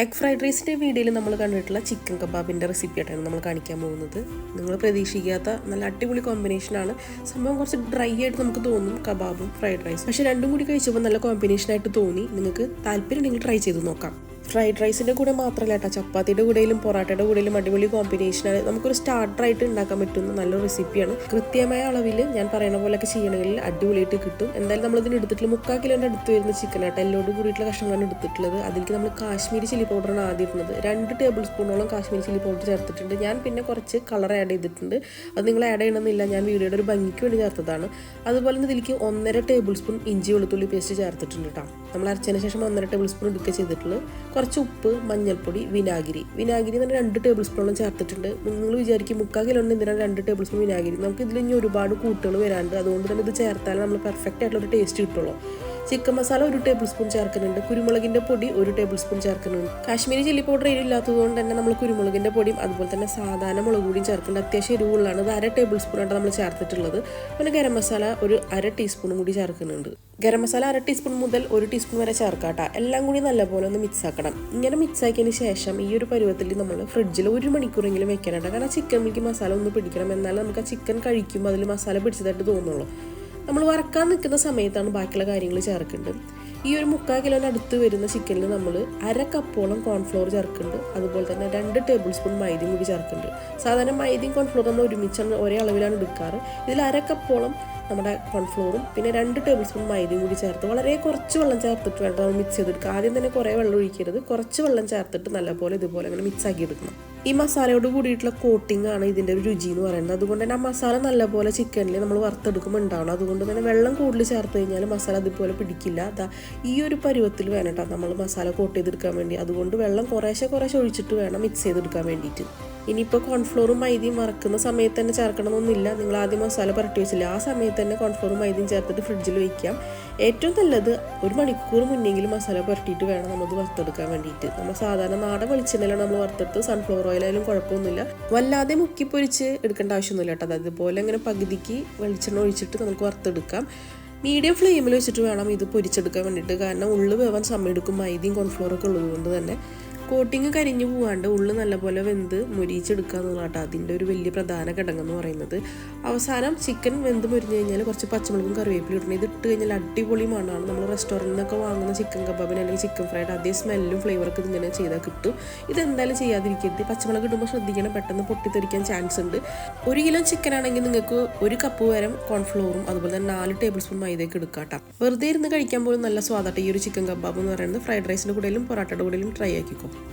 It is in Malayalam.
എഗ് ഫ്രൈഡ് റൈസിന്റെ വീഡിയോയിൽ നമ്മൾ കണ്ടിട്ടുള്ള ചിക്കൻ കബാബിന്റെ റെസിപ്പി ആയിട്ടാണ് നമ്മൾ കാണിക്കാൻ പോകുന്നത്. നിങ്ങൾ പ്രതീക്ഷിക്കാത്ത നല്ല അടിപൊളി കോമ്പിനേഷനാണ് സംഭവം കുറച്ച് ഡ്രൈ ആയിട്ട് നമുക്ക് തോന്നും കബാബും ഫ്രൈഡ് റൈസും പക്ഷേ രണ്ടും കൂടി കഴിച്ചപ്പോൾ നല്ല കോമ്പിനേഷനായിട്ട് തോന്നി. നിങ്ങൾക്ക് താല്പര്യം ഉണ്ടെങ്കിൽ ട്രൈ ചെയ്ത് നോക്കാം. ഫ്രൈഡ് റൈസിന്റെ കൂടെ മാത്രമല്ല കേട്ടോ. ചപ്പാത്തിയുടെ കൂടെയും പൊറാട്ടയുടെ കൂടെയും അടിപൊളി കോമ്പിനേഷനാണ് നമുക്കൊരു സ്റ്റാർട്ടറായിട്ട് ഉണ്ടാക്കാൻ പറ്റുന്ന നല്ലൊരു റെസിപ്പിയാണ് കൃത്യമായ അളവിൽ ഞാൻ പറയുന്ന പോലെയൊക്കെ ചെയ്യണമെങ്കിൽ അടിപൊളിയായിട്ട് കിട്ടും. എന്തായാലും നമ്മൾ ഇതിന് എടുത്തിട്ടുള്ള മുക്കാൽ കിലോന്റെ അടുത്ത് വരുന്ന ചിക്കൻ ആട്ടോ. എല്ലോട് കൂടിയിട്ടുള്ള കഷ്ണങ്ങളാണ് എടുത്തിട്ടുള്ളത്. അതിലേക്ക് നമ്മൾ കാശ്മീരി ചില്ലി പൗഡറാണ് ആദ്യം ഇടുന്നത്. രണ്ട് ടേബിൾ സ്പൂണോളം കാശ്മീരി ചില്ലി പൗഡർ ചേർത്തിട്ടുണ്ട്. ഞാൻ പിന്നെ കുറച്ച് കളർ ആഡ് ചെയ്തിട്ടുണ്ട്. അത് നിങ്ങൾ ആഡ് ചെയ്യണമെന്നില്ല. ഞാൻ വീഡിയോയുടെ ഒരു ഭംഗിക്ക് വേണ്ടി ചേർത്തതാണ്. അതുപോലെ തന്നെ ഇതിലേക്ക് ഒന്നര ടേബിൾ സ്പൂൺ ഇഞ്ചി വെളുത്തുള്ളി പേസ്റ്റ് ചേർത്തിട്ടുണ്ട് കേട്ടോ. നമ്മൾ അരച്ചതിന് ശേഷം ഒന്നര ടേബിൾ സ്പൂൺ എടുക്കുക ചെയ്തിട്ടുള്ളത്. കുറച്ച് ഉപ്പ് മഞ്ഞൾപ്പൊടി വിനാഗിരി. വിനാഗിരി തന്നെ രണ്ട് ടേബിൾ സ്പൂണോളം ചേർത്തിട്ടുണ്ട്. നിങ്ങൾ വിചാരിക്കും മുക്കാൽ കിലോ എന്തിനാണ് രണ്ട് ടേബിൾ സ്പൂൺ വിനാഗിരി. നമുക്ക് ഇതിൽ ഇനി ഒരുപാട് കൂട്ടുകൾ വരാണ്ട് അതുകൊണ്ട് തന്നെ ഇത് ചേർത്താലേ നമ്മൾ പെർഫെക്റ്റ് ആയിട്ടുള്ള ഒരു ടേസ്റ്റ് കിട്ടുള്ളൂ. ചിക്കൻ മസാല ഒരു ടേബിൾ സ്പൂൺ ചേർക്കുന്നുണ്ട്. കുരുമുളകിന്റെ പൊടി ഒരു ടേബിൾ സ്പൂൺ ചേർക്കുന്നുണ്ട്. കാശ്മീരി ചില്ലി പൗഡർ ഇല്ലാത്തതുകൊണ്ട് കൊണ്ട് തന്നെ നമ്മൾ കുരുമുളകിന്റെ പൊടിയും അതുപോലെ തന്നെ സാധാരണ മുളക് പൊടിയും ചേർക്കുന്നുണ്ട്. അത്യാവശ്യം എരിവുള്ളതാണ്. അര ടേബിൾ സ്പൂണാണ് നമ്മൾ ചേർത്തിട്ടുള്ളത്. പിന്നെ ഗരം മസാല ഒരു അര ടീസ്പൂണും കൂടി ചേർക്കുന്നുണ്ട്. ഗരം മസാല അര ടീസ്പൂൺ മുതൽ ഒരു ടീസ്പൂൺ വരെ ചേർക്കാട്ട എല്ലാം കൂടി നല്ലപോലെ ഒന്ന് മിക്സ് ആക്കണം. ഇങ്ങനെ മിക്സ് ആക്കിയതിന് ശേഷം ഈ ഒരു പരുവത്തിൽ നമ്മൾ ഫ്രിഡ്ജിൽ ഒരു മണിക്കൂറെങ്കിലും വെക്കാനായിട്ട് കാരണം ചിക്കൻ മിൽക്ക് മസാല ഒന്ന് പിടിക്കണം. എന്നാലും നമുക്ക് ആ ചിക്കൻ കഴിക്കുമ്പോൾ അതിൽ മസാല പിടിച്ചതായിട്ട് തോന്നുള്ളൂ. നമ്മൾ വറക്കാൻ നിൽക്കുന്ന സമയത്താണ് ബാക്കിയുള്ള കാര്യങ്ങൾ ചേർക്കേണ്ടത്. ഈ ഒരു മുക്കാൽ കിലോന് അടുത്ത് വരുന്ന ചിക്കനിൽ നമ്മൾ അര കപ്പോളം കോൺഫ്ലോർ ചേർക്കുന്നുണ്ട്. അതുപോലെ തന്നെ രണ്ട് ടേബിൾ സ്പൂൺ മൈദയും കൂടി ചേർക്കുന്നുണ്ട്. സാധാരണ മൈദയും കോൺഫ്ലോർ നമ്മൾ ഒരുമിച്ചാണ് ഒരേ അളവിലാണ് എടുക്കാറ്. ഇതിൽ അര കപ്പോളം നമ്മുടെ കോൺഫ്ലോറും പിന്നെ രണ്ട് ടേബിൾ സ്പൂൺ മൈദയും കൂടി ചേർത്ത് വളരെ കുറച്ച് വെള്ളം ചേർത്തിട്ട് വേണം നമ്മൾ മിക്സ് ചെയ്തെടുക്കുക ആദ്യം തന്നെ കുറേ വെള്ളം ഒഴിക്കരുത്. കുറച്ച് വെള്ളം ചേർത്തിട്ട് നല്ലപോലെ ഇതുപോലെ അങ്ങനെ മിക്സ് ആക്കി എടുക്കണം. ഈ മസാലയോട് കൂടിയിട്ടുള്ള കോട്ടിംഗ് ആണ് ഇതിന്റെ ഒരു രുചി എന്ന് പറയുന്നത്. അതുകൊണ്ട് തന്നെ ആ മസാല നല്ലപോലെ ചിക്കനിൽ നമ്മൾ വറുത്തെടുക്കുമ്പോൾ ഉണ്ടാവണം അതുകൊണ്ട് തന്നെ വെള്ളം കൂടുതൽ ചേർത്ത് കഴിഞ്ഞാൽ മസാല അതുപോലെ പിടിക്കില്ല. അതാ ഈ ഒരു പരുവത്തിൽ വേണം നമ്മൾ മസാല കോട്ട് ചെയ്തെടുക്കാൻ വേണ്ടി. അതുകൊണ്ട് വെള്ളം കുറേശ്ശെ കുറേശ്ശെ ഒഴിച്ചിട്ട് വേണം മിക്സ് ചെയ്തെടുക്കാൻ വേണ്ടിയിട്ട്. ഇനിയിപ്പോൾ കോൺഫ്ലോറും മൈദയും വറക്കുന്ന സമയത്ത് തന്നെ ചേർക്കണമെന്നൊന്നുമില്ല. നിങ്ങൾ ആദ്യം മസാല പുരട്ടി വെച്ചില്ല? ആ സമയത്ത് തന്നെ കോൺഫ്ലോറും മൈദയും ചേർത്തിട്ട് ഫ്രിഡ്ജിൽ വയ്ക്കാം ഏറ്റവും നല്ലത് ഒരു മണിക്കൂർ മുന്നെങ്കിലും മസാല പുരട്ടിയിട്ട് വേണം നമ്മൾ വറുത്തെടുക്കാൻ വേണ്ടിയിട്ട്. നമ്മൾ സാധാരണ നാടൻ വെളിച്ചെണ്ണയിലാണ് നമ്മൾ വറുത്തെടുത്ത് സൺഫ്ലവർ ഓയിലായാലും കുഴപ്പമൊന്നുമില്ല. വല്ലാതെ മുക്കി പൊരിച്ച് എടുക്കേണ്ട ആവശ്യമൊന്നുമില്ല കേട്ടോ. അതായത് ഇതുപോലെ ഇങ്ങനെ പകുതിക്ക് വെളിച്ചെണ്ണ ഒഴിച്ചിട്ട് നമുക്ക് വറുത്തെടുക്കാം. മീഡിയം ഫ്ലെയിമിൽ വെച്ചിട്ട് വേണം ഇത് പൊരിച്ചെടുക്കാൻ വേണ്ടിയിട്ട്. കാരണം ഉള്ളു വേവാൻ സമയം എടുക്കും മൈദയും കോൺഫ്ലോറൊക്കെ ഉള്ളതുകൊണ്ട് തന്നെ. കോട്ടിങ് കരിഞ്ഞു പോകാണ്ട് ഉള്ളു നല്ലപോലെ വെന്ത് മുരിച്ചെടുക്കുക എന്നുള്ളതാണ് അതിന്റെ ഒരു വലിയ പ്രധാന ഘടകം എന്ന് പറയുന്നത്. അവസാനം ചിക്കൻ വെന്ത് മുരിഞ്ഞു കഴിഞ്ഞാൽ കുറച്ച് പച്ചമുളകും കറിവേപ്പിലും ഇടണം. ഇത് ഇട്ട് കഴിഞ്ഞാൽ അടിപൊളി മണമാണ്. നമ്മൾ റെസ്റ്റോറന്റിൽ നിന്നൊക്കെ വാങ്ങുന്ന ചിക്കൻ കബാബിന് അല്ലെങ്കിൽ ചിക്കൻ ഫ്രൈഡ് അതേ സ്മെല്ലും ഫ്ലേവറൊക്കെ ഇതിങ്ങനെ ചെയ്താൽ കിട്ടും. ഇതെന്തായാലും ചെയ്യാതിരിക്കരുത്. പച്ചമുളക് ഇടുമ്പോൾ ശ്രദ്ധിക്കണം. പെട്ടെന്ന് പൊട്ടിത്തെറിക്കാൻ ചാൻസ് ഉണ്ട്. ഒരു കിലോ ചിക്കൻ ആണെങ്കിൽ നിങ്ങൾക്ക് ഒരു കപ്പ് വരം കോൺഫ്ലോറും അതുപോലെ തന്നെ നാല് ടേബിൾ സ്പൂൺ മൈദയൊക്കെ എടുക്കാട്ടോ വെറുതെ ഇരുന്ന് കഴിക്കാൻ പോലും നല്ല സ്വാദാട്ടോ ഈ ഒരു ചിക്കൻ കബാബ് എന്ന് പറയുന്നത്. ഫ്രൈഡ് റൈസിന്റെ കൂടെയും പൊറാട്ടയുടെ കൂടെയും ട്രൈ ആക്കിക്കോ.